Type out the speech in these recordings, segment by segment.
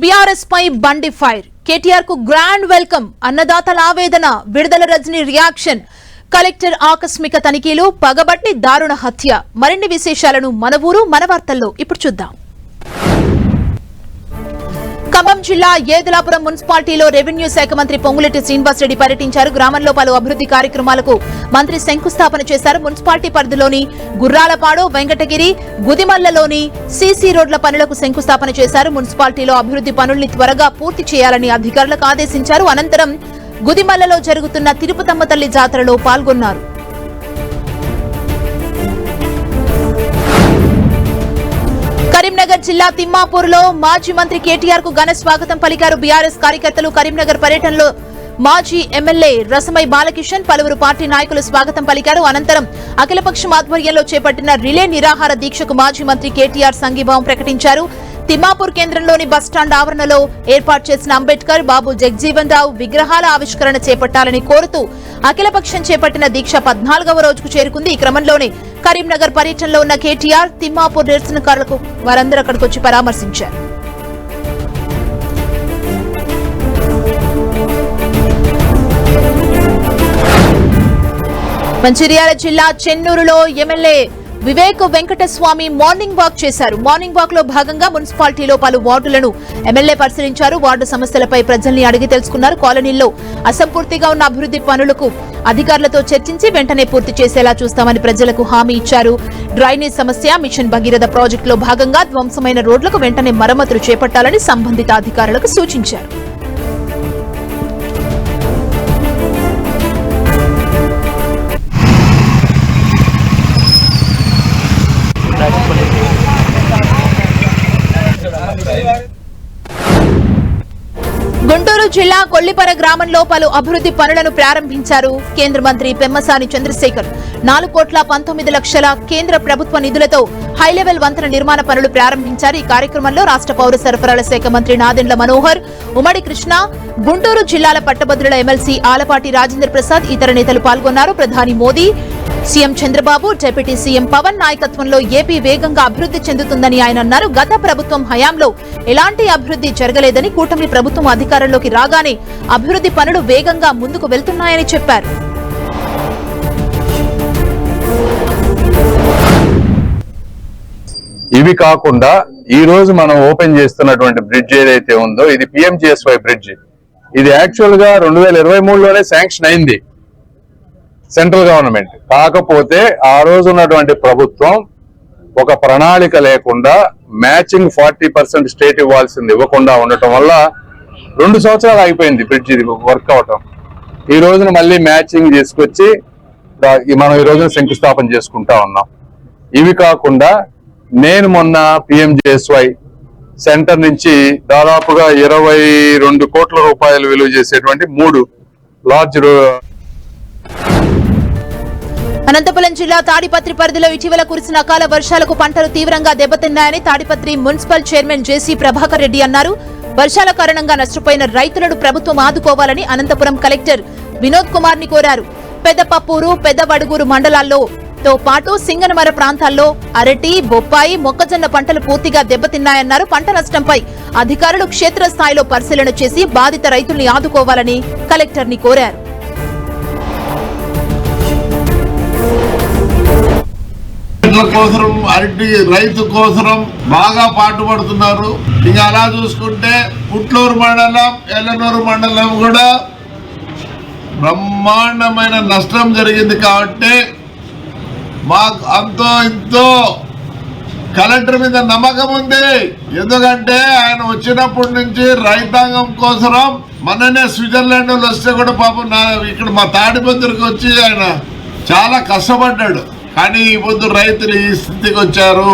BRS పై Bandi fire. కేటీఆర్కు grand welcome అన్నదాతల ఆవేదన విడుదల రజని రియాక్షన్. కలెక్టర్ ఆకస్మిక తనిఖీలు పగబట్టి దారుణ హత్య. మరిన్ని విశేషాలను మన ఊరు మన వార్తల్లో ఇప్పుడు చూద్దాం. ఖమ్మం జిల్లా ఏదులాపురం మున్సిపాలిటీలో రెవెన్యూ శాఖ మంత్రి పొంగులెట్టి శ్రీనివాసరెడ్డి పర్యటించారు. గ్రామంలో పలు అభివృద్ధి కార్యక్రమాలకు మంత్రి శంకుస్థాపన చేశారు. మున్సిపాలిటీ పరిధిలోని గుర్రాలపాడు వెంకటగిరి గుదిమల్లలోని సీసీ రోడ్ల పనులకు శంకుస్థాపన చేశారు. మున్సిపాలిటీలో అభివృద్ధి పనుల్ని త్వరగా పూర్తి చేయాలని అధికారులకు ఆదేశించారు. అనంతరం గుదిమల్లలో జరుగుతున్న తిరుపతమ్మ తల్లి జాతరలో పాల్గొన్నారు. కరీంనగర్ జిల్లా తిమ్మాపూర్లో మాజీ మంత్రి కేటీఆర్కు ఘన స్వాగతం పలికారు బీఆర్ఎస్ కార్యకర్తలు కరీంనగర్ పర్యటనలో మాజీ ఎమ్మెల్యే రసమై బాలకిషన్ పలువురు పార్టీ నాయకులు స్వాగతం పలికారు. అనంతరం అఖిలపక్షం ఆధ్వర్యంలో చేపట్టిన రిలే నిరాహార దీక్షకు మాజీ మంత్రి కేటీఆర్ సంఘీభావం ప్రకటించారు. తిమ్మాపూర్ కేంద్రంలోని బస్టాండ్ ఆవరణలో ఏర్పాటు చేసిన అంబేద్కర్ బాబు జగ్జీవన్ రావు విగ్రహాల ఆవిష్కరణ చేపట్టాలని కోరుతూ అఖిలపక్షం చేపట్టిన దీక్ష పద్నాలుగవ రోజుకు చేరుకుంది. ఈ క్రమంలోనే కరీంనగర్ పర్యటనలో ఉన్న కేటీఆర్ తిమ్మాపూర్ నిరసనకారులకు వారందరూ అక్కడికి వచ్చి పరామర్శించారు. మంచిర్యాల జిల్లా చెన్నూరులో MLA Vivek Venkataswamy morning walk చేశారు. మార్నింగ్ వాక్లో భాగంగా మున్సిపాలిటీలో పలు వార్డులను ఎమ్మెల్యే పరిశీలించారు. వార్డు సమస్యలపై ప్రజల్ని అడిగి తెలుసుకున్నారు. కాలనీల్లో అసంపూర్తిగా ఉన్న అభివృద్ధి పనులకు అధికారులతో చర్చించి వెంటనే పూర్తి చేసేలా చూస్తామని ప్రజలకు హామీ ఇచ్చారు. డ్రైనేజ్ సమస్య మిషన్ భగీరథ ప్రాజెక్టులో భాగంగా ధ్వంసమైన రోడ్లకు వెంటనే మరమ్మతులు చేపట్టాలని సంబంధిత అధికారులకు సూచించారు. జిల్లా కొల్లిపర గ్రామంలో పలు అభివృద్ధి పనులను ప్రారంభించారు కేంద్ర మంత్రి పెమ్మసాని చంద్రశేఖర్. నాలుగు కోట్ల పంతొమ్మిది లక్షల కేంద్ర ప్రభుత్వ నిధులతో హైలెవెల్ వంతెన నిర్మాణ పనులు ప్రారంభించారు. ఈ కార్యక్రమంలో రాష్ట్ర పౌర సరఫరాల శాఖ మంత్రి నాదెండ్ల మనోహర్ ఉమ్మడి కృష్ణ గుంటూరు జిల్లాల పట్టభద్రుల ఎమ్మెల్సీ ఆలపాటి రాజేంద్ర ప్రసాద్ ఇతర నేతలు పాల్గొన్నారు. ప్రధాని Modi CM Chandrababu deputy CM Pawan నాయకత్వంలో ఏపీ వేగంగా అభివృద్ధి చెందుతుందని ఆయన అన్నారు. గత ప్రభుత్వం హయాంలో ఎలాంటి అభివృద్ధి జరగలేదని కూటమి ప్రభుత్వం అధికారంలోకి రాగానే అభివృద్ధి పనులు వేగంగా ముందుకు వెళ్తున్నాయని చెప్పారు. ఇవి కాకుండా ఈ రోజు మనం ఓపెన్ చేస్తున్నటువంటి బ్రిడ్జ్ ఏదైతే ఉందో ఇది పిఎంజిఎస్వై బ్రిడ్జ్. ఇది యాక్చువల్గా రెండు వేల ఇరవై మూడులోనే శాంక్షన్ అయింది. Central government. కాకపోతే ఆ రోజు ఉన్నటువంటి ప్రభుత్వం ఒక ప్రణాళిక లేకుండా మ్యాచింగ్ ఫార్టీ పర్సెంట్ స్టేట్ ఇవ్వాల్సింది ఇవ్వకుండా ఉండటం వల్ల రెండు సంవత్సరాలు అయిపోయింది బ్రిడ్జ్ ఇది వర్క్ అవటం. ఈ రోజున మళ్ళీ మ్యాచింగ్ చేసుకొచ్చి మనం ఈ రోజున శంకుస్థాపన చేసుకుంటా ఉన్నాం. ఇవి కాకుండా నేను మొన్న పిఎంజేఎస్వై సెంటర్ నుంచి దాదాపుగా ఇరవై రెండు కోట్ల రూపాయలు విలువ చేసేటువంటి మూడు లార్జ్ అనంతపురం జిల్లా తాడిపత్రి పరిధిలో ఇటీవల కురిసిన అకాల వర్షాలకు పంటలు తీవ్రంగా దెబ్బతిన్నాయని Tadipatri municipal chairman JC Prabhakar Reddy అన్నారు. వర్షాల కారణంగా నష్టపోయిన రైతులను ప్రభుత్వం ఆదుకోవాలని అనంతపురం కలెక్టర్ వినోద్ కుమార్ని కోరారు. పెద్దపప్పూరు పెద్దవడుగూరు మండలాల్లో తో పాటు సింగనమర ప్రాంతాల్లో అరటి బొప్పాయి మొక్కజొన్న పంటలు పూర్తిగా దెబ్బతిన్నాయన్నారు. పంట నష్టంపై అధికారులు క్షేత్రస్థాయిలో పరిశీలన చేసి బాధిత రైతుల్ని ఆదుకోవాలని కలెక్టర్ని కోరారు. కోసరం అరటి రైతు కోసరం బాగా పాటుపడుతున్నారు. ఇంకా అలా చూసుకుంటే పుట్లూరు మండలం ఎల్లనూరు మండలం కూడా బ్రహ్మాండమైన నష్టం జరిగింది కాబట్టి మాకు అంతో ఇంతో కలెక్టర్ మీద నమ్మకం ఉంది. ఎందుకంటే ఆయన వచ్చినప్పటి నుంచి రైతాంగం కోసరం మననే స్విట్జర్లాండ్ వాళ్ళు వస్తే కూడా పాపం నా ఇక్కడ మా తాడిపత్రికి వచ్చి ఆయన చాలా కష్టపడ్డాడు. కానీ ఈ పొద్దు రైతులు ఈ స్థితికి వచ్చారు.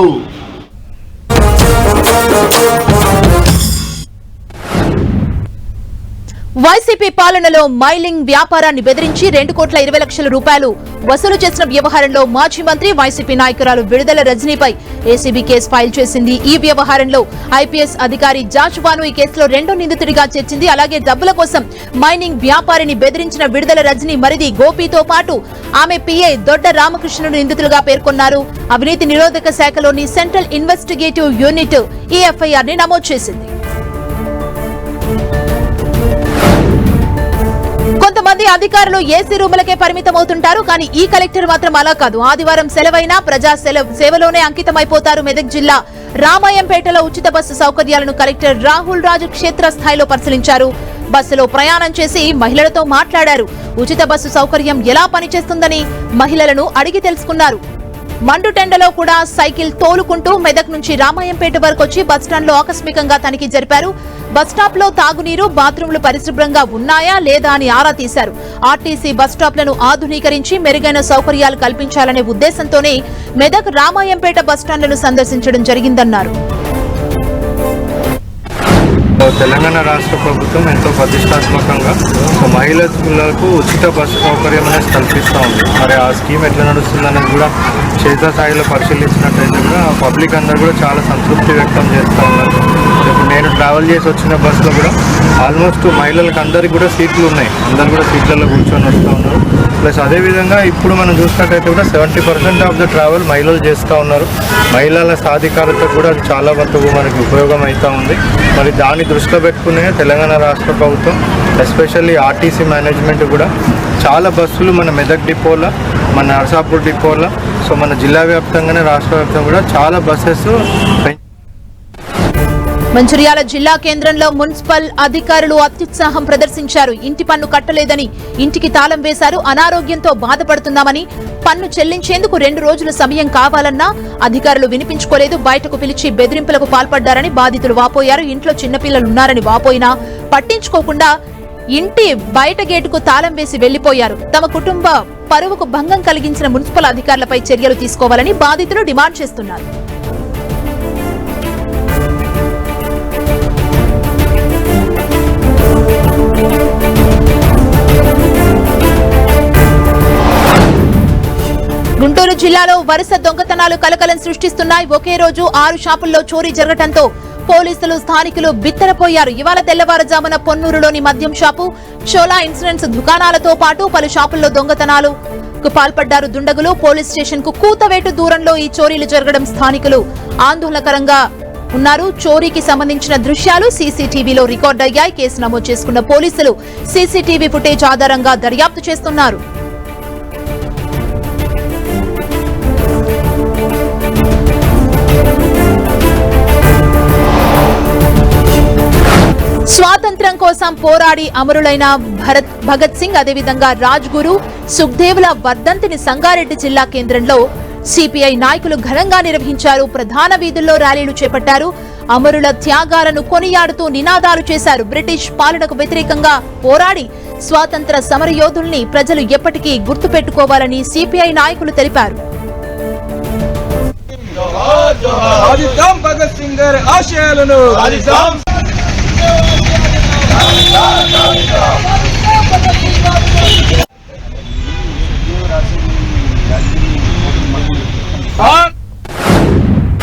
వైసీపీ పాలనలో మైలింగ్ వ్యాపారాన్ని బెదిరించి రెండు కోట్ల ఇరవై లక్షల రూపాయలు వసూలు చేసిన వ్యవహారంలో మాజీ మంత్రి వైసీపీ నాయకురాలు విడుదల రజనీపై ఏసీబీ కేసు ఫైల్ చేసింది. ఈ వ్యవహారంలో ఐపీఎస్ అధికారి జాచువాను ఈ కేసులో రెండో నిందితుడిగా చేర్చింది. అలాగే డబ్బుల కోసం మైనింగ్ వ్యాపారిని బెదిరించిన విడుదల రజనీ మరిది గోపితో పాటు ఆమె పీఐ దొడ్డ రామకృష్ణను నిందితులుగా పేర్కొన్నారు. అవినీతి నిరోధక శాఖలోని సెంట్రల్ ఇన్వెస్టిగేటివ్ యూనిట్ ఈ ఎఫ్ఐఆర్ని నమోదు చేసింది. కొంతమంది అధికారులు ఏసీ రూములకే పరిమితమవుతుంటారు కానీ ఈ కలెక్టర్ మాత్రం అలా కాదు. ఆదివారం సెలవైనా ప్రజా సెలవు సేవలోనే అంకితమైపోతారు మెదక్ జిల్లా రామాయంపేటలో ఉచిత బస్సు సౌకర్యాలను కలెక్టర్ రాహుల్ రాజు క్షేత్రస్థాయిలో పరిశీలించారు. బస్సులో ప్రయాణం చేసి మహిళలతో మాట్లాడారు. ఉచిత బస్సు సౌకర్యం ఎలా పనిచేస్తుందని మహిళలను అడిగి తెలుసుకున్నారు. మండుటెండలో కూడా సైకిల్ తోలుకుంటూ మెదక్ నుంచి రామాయంపేట వరకు వచ్చి బస్టాండ్లో ఆకస్మికంగా తనిఖీ జరిపారు. బస్లో తాగునీరు బాత్రూంలు పరిశుభ్రంగా ఉన్నాయా లేదా అని ఆరా తీశారు. ఆర్టీసీ బస్ స్టాప్లను ఆధునీకరించి మెరుగైన సౌకర్యాలు కల్పించాలనే ఉద్దేశంతోనే మెదక్ రామాయంపేట బస్టాండ్లను సందర్శించడం జరిగిందన్నారు. తెలంగాణ రాష్ట్ర ప్రభుత్వం ఎంతో ప్రతిష్టాత్మకంగా మహిళలకు ఉచిత బస్సు సౌకర్యం అనేది కల్పిస్తూ ఉంది. మరి ఆ స్కీమ్ ఎట్లా నడుస్తుందనేది కూడా క్షేత్రస్థాయిలో పరిశీలించినట్టయితే కూడా పబ్లిక్ అందరూ కూడా చాలా సంతృప్తి వ్యక్తం చేస్తూ ఉన్నారు. ఇప్పుడు నేను ట్రావెల్ చేసి వచ్చిన బస్సులో కూడా ఆల్మోస్ట్ మహిళలకు అందరికీ కూడా సీట్లు ఉన్నాయి. అందరు కూడా సీట్లలో కూర్చొని వస్తూ ఉన్నారు. ప్లస్ అదేవిధంగా ఇప్పుడు మనం చూసినట్టయితే కూడా seventy percent of the travel మహిళలు చేస్తూ ఉన్నారు. మహిళల సాధికారత కూడా అది చాలా వరకు మనకి ఉపయోగం అవుతూ ఉంది. మరి దాని దృష్టిలో పెట్టుకునే తెలంగాణ రాష్ట్ర ప్రభుత్వం ఎస్పెషల్లీ ఆర్టీసీ మేనేజ్మెంట్ కూడా చాలా బస్సులు మన మెదక్ డిపోలో మన నర్సాపూర్ డిపోలో సో మన జిల్లా వ్యాప్తంగానే రాష్ట్ర వ్యాప్తంగా కూడా చాలా బస్సెస్ మంచిర్యాల జిల్లా కేంద్రంలో మున్సిపల్ అధికారులు అత్యుత్సాహం ప్రదర్శించారు. ఇంటి పన్ను కట్టలేదని ఇంటికి తాళం వేశారు. అనారోగ్యంతో బాధపడుతున్నామని పన్ను చెల్లించేందుకు రెండు రోజుల సమయం కావాలన్నా అధికారులు వినిపించుకోలేదు. బయటకు పిలిచి బెదిరింపులకు పాల్పడ్డారని బాధితులు వాపోయారు. ఇంట్లో చిన్నపిల్లలున్నారని వాపోయినా పట్టించుకోకుండా ఇంటి బయట గేటుకు తాళం వేసి వెళ్ళిపోయారు తమ కుటుంబ పరువుకు భంగం కలిగించిన మున్సిపల్ అధికారులపై చర్యలు తీసుకోవాలని బాధితులు డిమాండ్ చేస్తున్నారు. గుంటూరు జిల్లాలో వరుస దొంగతనాలు కలకలం సృష్టిస్తున్నాయి. ఒకే రోజు ఆరు షాపుల్లో చోరీ జరగటంతో పోలీసులు స్థానికులు బిత్తరపోయారు. ఇవాళ తెల్లవారుజామున పొన్నూరులోని మద్యం షాపు చోలా ఇన్సూరెన్స్ దుకాణాలతో పాటు పలు షాపుల్లో దొంగతనాలు కు పాల్పడ్డారు దుండగులు. పోలీస్ స్టేషన్కు కూతవేటు దూరంలో ఈ చోరీలు జరగడం స్థానికులు ఆందోళనకరంగా ఉన్నారు. చోరీకి సంబంధించిన దృశ్యాలు సీసీటీవీలో రికార్డ్ అయ్యాయి కేసు నమోదు చేసుకున్న పోలీసులు సీసీటీవీ ఫుటేజ్ ఆధారంగా దర్యాప్తు చేస్తున్నారు. స్వాతంత్ర్యం కోసం పోరాడి అమరులైన భరత్ భగత్ సింగ్ అదేవిధంగా రాజ్ గురు సుఖ్దేవ్ల వర్ధంతిని సంగారెడ్డి జిల్లా కేంద్రంలో సిపిఐ నాయకులు ఘనంగా నిర్వహించారు. ప్రధాన వీధుల్లో ర్యాలీలు చేపట్టారు. అమరుల త్యాగాలను కొనియాడుతూ నినాదాలు చేశారు. బ్రిటిష్ పాలనకు వ్యతిరేకంగా పోరాడి స్వాతంత్ర సమరయోధుల్ని ప్రజలు ఎప్పటికీ గుర్తుపెట్టుకోవాలని సిపిఐ నాయకులు తెలిపారు. సాధిద్దాం భగత్ సింగ్ గారి ఆశయాలను Hot!